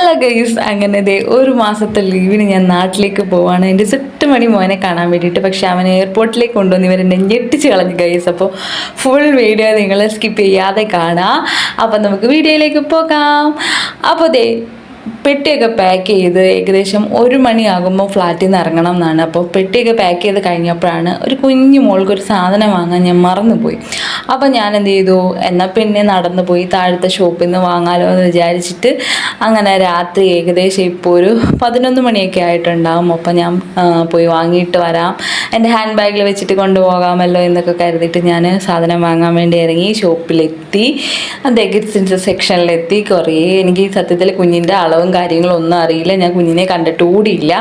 Hello guys അങ്ങനെ ദേ ഒരു മാസത്തെ ലീവിന് ഞാൻ നാട്ടിലേക്ക് പോവാണ്. എന്റെ സെറ്റ് മണി മോനെ കാണാൻ വേണ്ടിയിട്ട് പക്ഷെ അവൻ എയർപോർട്ടിലേക്ക് കൊണ്ടുവന്ന് ഇവരെന്നെ ഞെട്ടിച്ച് കളഞ്ഞു ഗൈസ്. അപ്പോൾ ഫുൾ വീഡിയോ നിങ്ങൾ സ്കിപ്പ് ചെയ്യാതെ കാണാം. അപ്പം നമുക്ക് വീഡിയോയിലേക്ക് പോകാം. അപ്പോൾ ദേ പെട്ടിയൊക്കെ പാക്ക് ചെയ്ത് ഏകദേശം ഒരു മണിയാകുമ്പോൾ ഫ്ലാറ്റിൽ നിന്ന് ഇറങ്ങണം എന്നാണ്. അപ്പോൾ പെട്ടിയൊക്കെ പാക്ക് ചെയ്ത് കഴിഞ്ഞപ്പോഴാണ് ഒരു കുഞ്ഞു മോൾക്ക് ഒരു സാധനം വാങ്ങാൻ ഞാൻ മറന്നുപോയി. അപ്പോൾ ഞാൻ എന്ത് ചെയ്തു? എന്നാൽ പിന്നെ നടന്നു പോയി താഴത്തെ ഷോപ്പിൽ നിന്ന് വാങ്ങാലോ എന്ന് വിചാരിച്ചിട്ട് അങ്ങനെ രാത്രി ഏകദേശം ഇപ്പോൾ ഒരു പതിനൊന്ന് മണിയൊക്കെ ആയിട്ടുണ്ടാകും അപ്പോൾ ഞാൻ പോയി വാങ്ങിയിട്ട് വരാം. എന്റെ ഹാൻഡ് ബാഗിൽ വെച്ചിട്ട് കൊണ്ടുപോകാമല്ലോ എന്നൊക്കെ കരുതിയിട്ട് ഞാൻ സാധനം വാങ്ങാൻ വേണ്ടി ഇറങ്ങി ഷോപ്പിലെത്തി അത് ഗിഫ്റ്റ്സിന്റെ സെക്ഷനിലെത്തി കുറേ എനിക്ക് സത്യത്തിൽ കുഞ്ഞിന്റെ അളവും കാര്യങ്ങളും ഒന്നും അറിയില്ല. ഞാൻ കുഞ്ഞിനെ കണ്ടിട്ട് കൂടിയില്ല.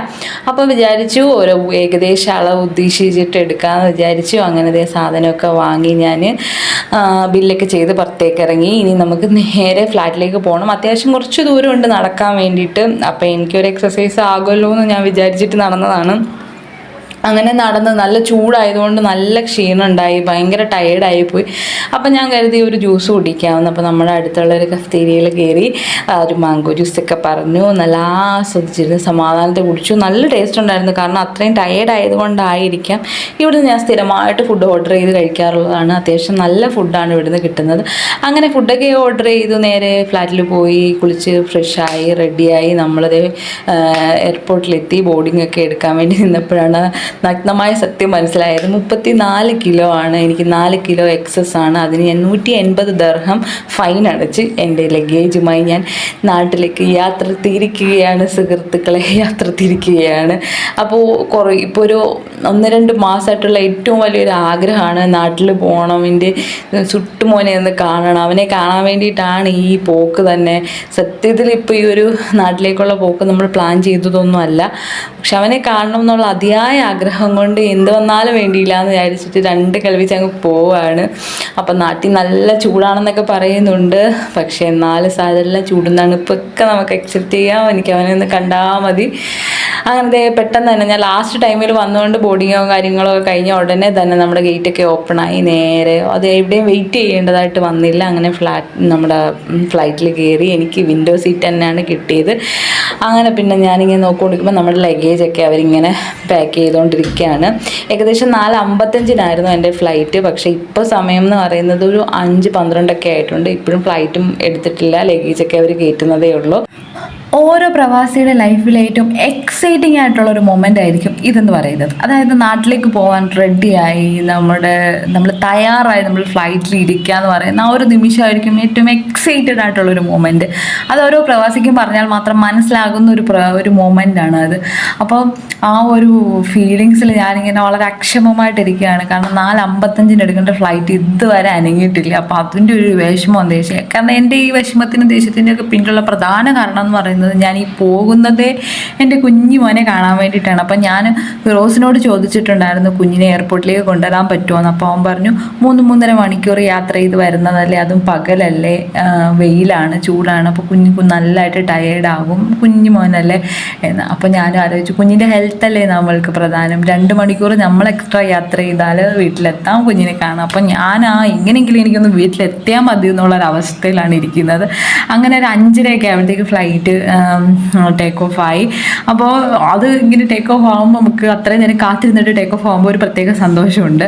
അപ്പോൾ വിചാരിച്ചു ഓരോ ഏകദേശം അളവ് ഉദ്ദേശിച്ചിട്ട് എടുക്കാമെന്ന് വിചാരിച്ചു. അങ്ങനത്തെ സാധനമൊക്കെ വാങ്ങി ഞാൻ ബില്ലൊക്കെ ചെയ്ത് പുറത്തേക്ക് ഇറങ്ങി. ഇനി നമുക്ക് നേരെ ഫ്ലാറ്റിലേക്ക് പോകണം അത്യാവശ്യം കുറച്ച് ദൂരമുണ്ട് നടക്കാൻ വേണ്ടിയിട്ട്. അപ്പോൾ എനിക്കൊരു എക്സസൈസ് ആകുമല്ലോ എന്ന് ഞാൻ വിചാരിച്ചിട്ട് നടന്നതാണ്. അങ്ങനെ നടന്ന് നല്ല ചൂടായതുകൊണ്ട് നല്ല ക്ഷീണം ഉണ്ടായി ഭയങ്കര ടയേർഡായി പോയി. അപ്പം ഞാൻ കരുതി ഒരു ജ്യൂസ് കുടിക്കാമെന്ന്. അപ്പോൾ നമ്മുടെ അടുത്തുള്ള ഒരു കഫ്തീരിയയിൽ കയറി ഒരു മാംഗോ ജ്യൂസൊക്കെ പറഞ്ഞു. നല്ല ആസ്വദിച്ചിരുന്നു സമാധാനത്തെ കുടിച്ചു. നല്ല ടേസ്റ്റ് ഉണ്ടായിരുന്നു. കാരണം അത്രയും ടയേർഡ് ആയതുകൊണ്ടായിരിക്കാം ഇവിടുന്ന് ഞാൻ സ്ഥിരമായിട്ട് ഫുഡ് ഓർഡർ ചെയ്ത് കഴിക്കാറുള്ളതാണ്. അത്യാവശ്യം നല്ല ഫുഡാണ് ഇവിടുന്ന് കിട്ടുന്നത്. അങ്ങനെ ഫുഡൊക്കെ ഓർഡർ ചെയ്തു. നേരെ ഫ്ലാറ്റിൽ പോയി കുളിച്ച് ഫ്രഷായി റെഡിയായി നമ്മളത് എയർപോർട്ടിലെത്തി ബോർഡിംഗ് ഒക്കെ എടുക്കാൻ വേണ്ടി നിന്നപ്പോഴാണ് നഗ്നമായ സത്യം മനസ്സിലായത് മുപ്പത്തി നാല് കിലോ ആണ്. എനിക്ക് നാല് കിലോ എക്സസ് ആണ്. അതിന് ഞാൻ നൂറ്റി എൺപത് ദർഹം ഫൈൻ അടച്ച് എന്റെ ലഗേജുമായി ഞാൻ നാട്ടിലേക്ക് യാത്ര തിരിക്കുകയാണ് സുഹൃത്തുക്കളെ യാത്ര തിരിക്കുകയാണ്. അപ്പോൾ കുറേ ഇപ്പോൾ ഒരു ഒന്ന് രണ്ട് മാസമായിട്ടുള്ള ഏറ്റവും വലിയൊരു ആഗ്രഹമാണ് നാട്ടിൽ പോകണം എന്റെ ചുട്ടുമോനെ ഒന്ന് കാണണം. അവനെ കാണാൻ വേണ്ടിയിട്ടാണ് ഈ പോക്ക് തന്നെ. സത്യത്തിൽ ഇപ്പോൾ ഈ ഒരു നാട്ടിലേക്കുള്ള പോക്ക് നമ്മൾ പ്ലാൻ ചെയ്തതൊന്നും അല്ല പക്ഷെ അവനെ കാണണം എന്നുള്ള അതിയായ ആഗ്രഹം കൊണ്ട് എന്ത് വന്നാലും വേണ്ടിയില്ല എന്ന് വിചാരിച്ചിട്ട് രണ്ട് കളിവിച്ച് അങ്ങ് പോവാണ്. അപ്പം നാട്ടിൽ നല്ല ചൂടാണെന്നൊക്കെ പറയുന്നുണ്ട്. പക്ഷെ എന്നാലും സാധനമെല്ലാം ചൂടും തണുപ്പൊക്കെ നമുക്ക് അക്സെപ്റ്റ് ചെയ്യാം. എനിക്ക് അവനെ ഒന്ന് കണ്ടാൽ മതി. അങ്ങനെ പെട്ടെന്ന് തന്നെ ഞാൻ ലാസ്റ്റ് ടൈമിൽ വന്നുകൊണ്ട് ബോർഡിങ്ങോ കാര്യങ്ങളോ കഴിഞ്ഞ ഉടനെ തന്നെ നമ്മുടെ ഗേറ്റൊക്കെ ഓപ്പണായി നേരെ. അത് എവിടെയും വെയിറ്റ് ചെയ്യേണ്ടതായിട്ട് വന്നില്ല. അങ്ങനെ ഫ്ലാറ്റ് നമ്മുടെ ഫ്ലൈറ്റിൽ കയറി എനിക്ക് വിൻഡോ സീറ്റ് തന്നെയാണ് കിട്ടിയത്. അങ്ങനെ പിന്നെ ഞാനിങ്ങനെ നോക്കിക്കൊണ്ടിരിക്കുമ്പോൾ നമ്മുടെ ലഗേജൊക്കെ അവരിങ്ങനെ പാക്ക് ചെയ്തുകൊണ്ടിരിക്കുകയാണ് ഏകദേശം നാല് അമ്പത്തഞ്ചിനായിരുന്നു എന്റെ ഫ്ലൈറ്റ് പക്ഷേ ഇപ്പോൾ സമയം എന്ന് പറയുന്നത് ഒരു അഞ്ച് പന്ത്രണ്ടൊക്കെ ആയിട്ടുണ്ട്. ഇപ്പോഴും ഫ്ലൈറ്റും എടുത്തിട്ടില്ല. ലഗേജൊക്കെ അവർ കയറ്റുന്നതേ ഉള്ളൂ. ഓരോ പ്രവാസിയുടെ ലൈഫിൽ ഏറ്റവും എക്സൈറ്റിംഗ് ആയിട്ടുള്ള ഒരു മൊമെന്റ് ആയിരിക്കും ഇതെന്ന് പറയുന്നത്. അതായത് നാട്ടിലേക്ക് പോകാൻ റെഡിയായി നമ്മുടെ നമ്മൾ തയ്യാറായി നമ്മൾ ഫ്ലൈറ്റിൽ ഇരിക്കുക എന്ന് പറയുന്ന ആ ഒരു നിമിഷമായിരിക്കും ഏറ്റവും എക്സൈറ്റഡ് ആയിട്ടുള്ള ഒരു മൊമെന്റ് അത് ഓരോ പ്രവാസിക്കും പറഞ്ഞാൽ മാത്രം മനസ്സിലാകുന്ന ഒരു ഒരു മൊമെന്റാണ് അത്. അപ്പോൾ ആ ഒരു ഫീലിങ്സിൽ ഞാനിങ്ങനെ വളരെ അക്ഷമമായിട്ടിരിക്കുകയാണ് കാരണം നാല് അമ്പത്തഞ്ചിന് എടുക്കേണ്ട ഫ്ലൈറ്റ് ഇതുവരെ അനങ്ങിയിട്ടില്ല. അപ്പോൾ അതിന്റെ ഒരു വിഷമം ദേശീയ കാരണം എന്റെ ഈ വിഷമത്തിനും ദേഷ്യത്തിന്റെയൊക്കെ പിന്നിലുള്ള പ്രധാന കാരണം എന്ന് പറയുന്നത് ഞാൻ ഈ പോകുന്നതേ എന്റെ കുഞ്ഞു മോനെ കാണാൻ വേണ്ടിയിട്ടാണ്. അപ്പം ഞാൻ ഫിറോസിനോട് ചോദിച്ചിട്ടുണ്ടായിരുന്നു കുഞ്ഞിനെ എയർപോർട്ടിലേക്ക് കൊണ്ടുവരാൻ പറ്റുമോയെന്ന് അപ്പോൾ അവൻ പറഞ്ഞു മൂന്ന് മൂന്നര മണിക്കൂർ യാത്ര ചെയ്ത് വരുന്നതല്ലേ അതും പകലല്ലേ വെയിലാണ് ചൂടാണ്. അപ്പോൾ കുഞ്ഞു നല്ലതായിട്ട് ടയേർഡാകും കുഞ്ഞു മോനല്ലേ എന്ന്. അപ്പോൾ ഞാനും ആലോചിച്ചു കുഞ്ഞിന്റെ ഹെൽത്ത് അല്ലേ നമ്മൾക്ക് പ്രധാനം? രണ്ട് മണിക്കൂർ നമ്മൾ എക്സ്ട്രാ യാത്ര ചെയ്താൽ വീട്ടിലെത്താം കുഞ്ഞിനെ കാണാം അപ്പം ഞാൻ ആ എങ്ങനെയെങ്കിലും എനിക്കൊന്ന് വീട്ടിലെത്തിയാൽ മതി എന്നുള്ളൊരു അവസ്ഥയിലാണ് ഇരിക്കുന്നത്. അങ്ങനെ ഒരു അഞ്ചരയൊക്കെ ആകുമ്പോഴത്തേക്ക് ഫ്ലൈറ്റ് ടേക്ക് ഓഫ് ആയി. അപ്പോൾ അത് ഇങ്ങനെ ടേക്ക് ഓഫ് ആകുമ്പോൾ നമുക്ക് അത്രയും നേരം കാത്തിരുന്നിട്ട് ടേക്ക് ഓഫ് ആകുമ്പോൾ ഒരു പ്രത്യേക സന്തോഷമുണ്ട്.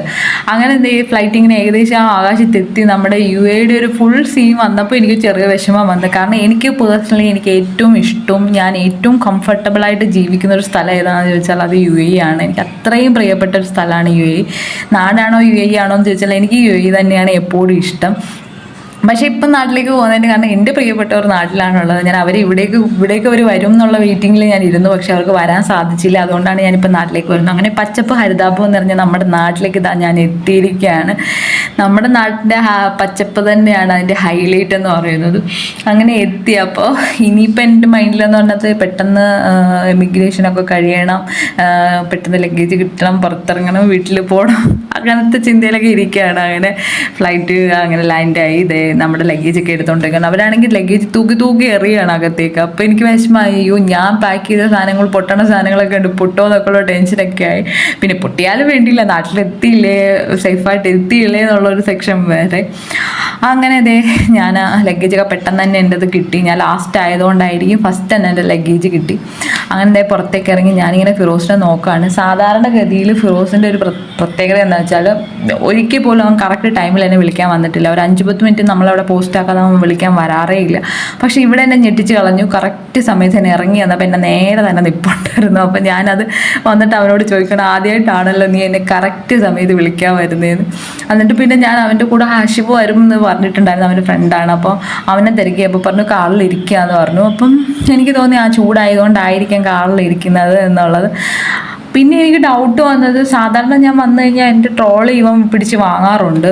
അങ്ങനെ എന്ത് ഫ്ലൈറ്റ് ഇങ്ങനെ ഏകദേശം ആ ആകാശത്തെത്തി. നമ്മുടെ യു എയുടെ ഒരു ഫുൾ സീൻ വന്നപ്പോൾ എനിക്ക് ചെറിയ വിഷമം വന്നു. കാരണം എനിക്ക് പേഴ്സണലി എനിക്ക് ഏറ്റവും ഇഷ്ടവും ഞാൻ ഏറ്റവും കംഫർട്ടബിളായിട്ട് ജീവിക്കുന്ന ഒരു സ്ഥലം ഏതാണെന്ന് ചോദിച്ചാൽ അത് യു എ ആണ്. എനിക്ക് അത്രയും പ്രിയപ്പെട്ട ഒരു സ്ഥലമാണ് യു എ നാടാണോ യു എ ആണോ എന്ന് ചോദിച്ചാൽ എനിക്ക് യു എ തന്നെയാണ് എപ്പോഴും ഇഷ്ടം. പക്ഷേ ഇപ്പം നാട്ടിലേക്ക് പോകുന്നതിന് കാരണം എന്റെ പ്രിയപ്പെട്ടവർ നാട്ടിലാണുള്ളത്. ഞാൻ അവർ ഇവിടേക്ക് ഇവിടേക്ക് അവർ വരും എന്നുള്ള വെയിറ്റിങ്ങിൽ ഞാൻ ഇരുന്നു. പക്ഷെ അവർക്ക് വരാൻ സാധിച്ചില്ല. അതുകൊണ്ടാണ് ഞാനിപ്പോൾ നാട്ടിലേക്ക് വരുന്നത്. അങ്ങനെ പച്ചപ്പ് ഹരിതാപം എന്ന് പറഞ്ഞാൽ നമ്മുടെ നാട്ടിലേക്ക് ഞാൻ എത്തിയിരിക്കുകയാണ്. നമ്മുടെ നാട്ടിന്റെ പച്ചപ്പ് തന്നെയാണ് അതിന്റെ ഹൈലൈറ്റ് എന്ന് പറയുന്നത്. അങ്ങനെ എത്തി. അപ്പോൾ ഇനിയിപ്പോൾ എന്റെ മൈൻഡിലെന്ന് പറഞ്ഞത് പെട്ടെന്ന് എമിഗ്രേഷനൊക്കെ കഴിയണം. പെട്ടെന്ന് ലഗേജ് കിട്ടണം പുറത്തിറങ്ങണം വീട്ടിൽ പോകണം അങ്ങനത്തെ ചിന്തയിലൊക്കെ ഇരിക്കുകയാണ്. അങ്ങനെ ഫ്ലൈറ്റ് അങ്ങനെ ലാൻഡായി ഇതേ നമ്മുടെ ലഗേജ് ഒക്കെ എടുത്തോണ്ടിരിക്കണം അവരാണെങ്കിൽ ലഗേജ് തൂക്കി തൂക്കി എറിയാണ് അകത്തേക്ക്. അപ്പോൾ എനിക്ക് വിഷമമായി. അയ്യോ ഞാൻ പാക്ക് ചെയ്ത സാധനങ്ങൾ പൊട്ടണ സാധനങ്ങളൊക്കെ ഉണ്ട്. പൊട്ടോ എന്നൊക്കെയുള്ള ടെൻഷനൊക്കെ ആയി. പിന്നെ പൊട്ടിയാലും വേണ്ടിയില്ല. നാട്ടിലെത്തിയില്ലേ? സേഫായിട്ട് എത്തിയില്ലേ എന്നുള്ളൊരു സെക്ഷൻ വേറെ അങ്ങനെ ദേ ഞാൻ ലഗേജൊക്കെ പെട്ടെന്ന് തന്നെ എന്റെ അത് കിട്ടി. ഞാൻ ലാസ്റ്റ് ആയതുകൊണ്ടായിരിക്കും ഫസ്റ്റ് തന്നെ എന്റെ ലഗേജ് കിട്ടി. അങ്ങനെ പുറത്തേക്ക് ഇറങ്ങി ഞാനിങ്ങനെ ഫിറോസിനെ നോക്കുകയാണ് സാധാരണഗതിയിൽ ഫിറോസിന്റെ ഒരു പ്ര- പ്രത്യേകത എന്താ വെച്ചാൽ ഒരിക്കൽ പോലും അവൻ കറക്റ്റ് ടൈമിൽ എന്നെ വിളിക്കാൻ വന്നിട്ടില്ല. ഒരു അഞ്ച് പത്ത് മിനിറ്റ് നമ്മളവിടെ പോസ്റ്റ് ആക്കാതെ അവൻ വിളിക്കാൻ വരാറേ ഇല്ല. പക്ഷേ ഇവിടെ എന്നെ ഞെട്ടിച്ച് കളഞ്ഞു. കറക്റ്റ് സമയത്ത് തന്നെ ഇറങ്ങി വന്നപ്പോൾ എന്നെ നേരെ തന്നെ നിപ്പുണ്ടായിരുന്നു. അപ്പം ഞാനത് വന്നിട്ട് അവനോട് ചോദിക്കണം ആദ്യമായിട്ടാണല്ലോ നീ എന്നെ കറക്റ്റ് സമയത്ത് വിളിക്കാൻ വരുന്നതെന്ന് എന്നിട്ട് പിന്നെ ഞാൻ അവന്റെ കൂടെ ഹാഷിബ് വരും എന്ന് പറഞ്ഞിട്ടുണ്ടായിരുന്നു. അവന്റെ ഫ്രണ്ടാണ് അപ്പോൾ അവനെ തിരക്കിയപ്പോൾ പറഞ്ഞു കാറിലിരിക്കുക എന്ന് പറഞ്ഞു. അപ്പം എനിക്ക് തോന്നി ആ ചൂടായതുകൊണ്ടായിരിക്കാം കാറിലിരിക്കുന്നത് എന്നുള്ളത്. പിന്നെ എനിക്ക് ഡൗട്ട് വന്നത് സാധാരണ ഞാൻ വന്നു കഴിഞ്ഞാൽ എന്റെ ട്രോളി ഇവൻ പിടിച്ച് വാങ്ങാറുണ്ട്.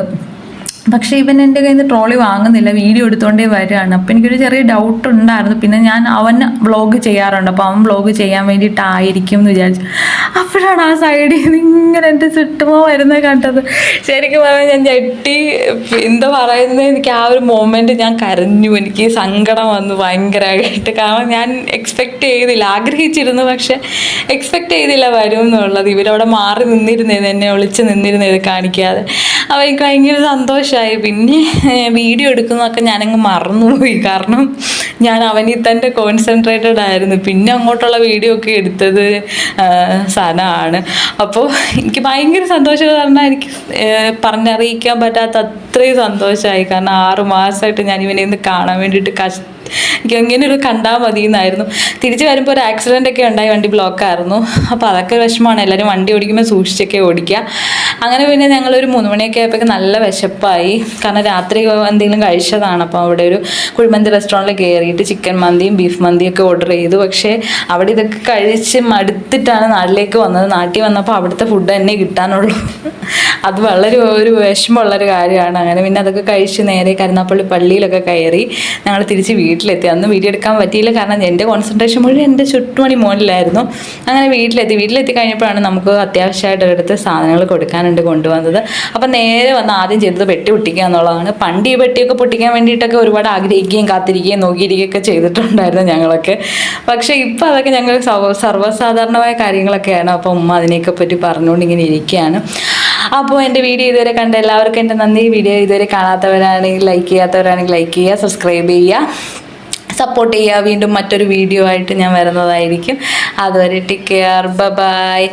പക്ഷേ ഇവൻ എന്റെ കയ്യിൽ നിന്ന് ട്രോളി വാങ്ങുന്നില്ല വീഡിയോ എടുത്തുകൊണ്ടേ വരികയാണ് അപ്പോൾ എനിക്കൊരു ചെറിയ ഡൗട്ട് ഉണ്ടായിരുന്നു. പിന്നെ ഞാൻ അവൻ വ്ളോഗ് ചെയ്യാറുണ്ട്. അപ്പോൾ അവൻ വ്ളോഗ് ചെയ്യാൻ വേണ്ടിയിട്ടായിരിക്കും എന്ന് വിചാരിച്ചു. അപ്പോഴാണ് ആ സൈഡിൽ നിന്ന് ഇങ്ങനെ എന്റെ ചുറ്റുമോ വരുന്നത് കണ്ടത്. ശരിക്കും പറഞ്ഞാൽ ഞാൻ ഞെട്ടി. എന്താ പറയുന്നത് എനിക്ക് ആ ഒരു മൊമെന്റ് ഞാൻ കരഞ്ഞു. എനിക്ക് സങ്കടം വന്നു ഭയങ്കരമായിട്ട് കാരണം ഞാൻ എക്സ്പെക്റ്റ് ചെയ്തില്ല. ആഗ്രഹിച്ചിരുന്നു പക്ഷെ എക്സ്പെക്റ്റ് ചെയ്തില്ല വരും എന്നുള്ളത് ഇവരവിടെ മാറി നിന്നിരുന്നത് എന്നെ ഒളിച്ച് നിന്നിരുന്നത് കാണിക്കാതെ. അപ്പോൾ എനിക്ക് ഭയങ്കര സന്തോഷമായി പിന്നെ വീഡിയോ എടുക്കുന്നതൊക്കെ ഞാനങ്ങ് മറന്നുപോയി. കാരണം ഞാൻ അവനിൽ തന്നെ കോൺസെൻട്രേറ്റഡ് ആയിരുന്നു. പിന്നെ അങ്ങോട്ടുള്ള വീഡിയോ ഒക്കെ എടുത്തത് സനാണ് അപ്പോൾ എനിക്ക് ഭയങ്കര സന്തോഷം. പറഞ്ഞാൽ എനിക്ക് പറഞ്ഞറിയിക്കാൻ പറ്റാത്ത അത്രയും സന്തോഷമായി കാരണം ആറ് മാസമായിട്ട് ഞാൻ ഇവനെ ഒന്ന് കാണാൻ വേണ്ടിയിട്ട് കഷ്ട എങ്ങനെ ഒരു കണ്ടാൽ മതി എന്നായിരുന്നു തിരിച്ച് വരുമ്പോൾ ഒരു ആക്സിഡന്റ് ഒക്കെ ഉണ്ടായി വണ്ടി ബ്ലോക്കായിരുന്നു അപ്പോൾ അതൊക്കെ വിഷമമാണ് എല്ലാവരും വണ്ടി ഓടിക്കുമ്പോൾ സൂക്ഷിച്ചൊക്കെ ഓടിക്കുക. അങ്ങനെ പിന്നെ ഞങ്ങളൊരു മൂന്ന് മണിയൊക്കെ ആയപ്പോൾ നല്ല വിശപ്പായി. കാരണം രാത്രി എന്തെങ്കിലും കഴിച്ചതാണ്. അപ്പോൾ അവിടെ ഒരു കുഴിമന്തി റെസ്റ്റോറന്റിൽ കയറിയിട്ട് ചിക്കൻ മന്തിയും ബീഫ് മന്തിയും ഒക്കെ ഓർഡർ ചെയ്തു. പക്ഷേ അവിടെ ഇതൊക്കെ കഴിച്ച് മടുത്തിട്ടാണ് നാട്ടിലേക്ക് വന്നത്. നാട്ടിൽ വന്നപ്പോൾ അവിടുത്തെ ഫുഡ് തന്നെ കിട്ടാനുള്ളൂ. അത് വളരെ ഒരു വിഷമമുള്ളൊരു കാര്യമാണ്. അങ്ങനെ പിന്നെ അതൊക്കെ കഴിച്ച് നേരെ കരുനാപ്പള്ളി പള്ളിയിലൊക്കെ കയറി ഞങ്ങൾ തിരിച്ച് വീട്ടിലെത്തി. അന്ന് വീഡിയോ എടുക്കാൻ പറ്റിയില്ല. കാരണം എന്റെ കോൺസെൻട്രേഷൻ മുഴുവൻ എന്റെ ചുറ്റുമണി മോനിലായിരുന്നു. അങ്ങനെ വീട്ടിലെത്തി. വീട്ടിലെത്തി കഴിഞ്ഞപ്പോഴാണ് നമുക്ക് അത്യാവശ്യമായിട്ട് എടുത്ത് സാധനങ്ങൾ കൊടുക്കാനുണ്ട് കൊണ്ടുവന്നത്. അപ്പം നേരെ വന്ന് ആദ്യം ചെയ്തത് വെട്ടി പൊട്ടിക്കുക എന്നുള്ളതാണ്. പണ്ട് ഈ പെട്ടിയൊക്കെ പൊട്ടിക്കാൻ വേണ്ടിയിട്ടൊക്കെ ഒരുപാട് ആഗ്രഹിക്കുകയും കാത്തിരിക്കുകയും നോക്കിയിരിക്കുകയൊക്കെ ചെയ്തിട്ടുണ്ടായിരുന്നു ഞങ്ങളൊക്കെ. പക്ഷേ ഇപ്പം അതൊക്കെ ഞങ്ങൾ സർവസാധാരണമായ കാര്യങ്ങളൊക്കെയാണ്. അപ്പോൾ ഉമ്മ അതിനെയൊക്കെ പറ്റി പറഞ്ഞുകൊണ്ട് ഇങ്ങനെ ഇരിക്കുകയാണ്. അപ്പോൾ എന്റെ വീഡിയോ ഇതുവരെ കണ്ട എല്ലാവർക്കും എന്റെ നന്ദി. വീഡിയോ ഇതുവരെ കാണാത്തവരാണെങ്കിൽ ലൈക്ക് ചെയ്യാത്തവരാണെങ്കിൽ ലൈക്ക് ചെയ്യുക സബ്സ്ക്രൈബ് ചെയ്യുക സപ്പോർട്ട് ചെയ്യുക. വീണ്ടും മറ്റൊരു വീഡിയോ ആയിട്ട് ഞാൻ വരുന്നതായിരിക്കും. അതുവരെ ടേക്ക് കെയർ ബൈ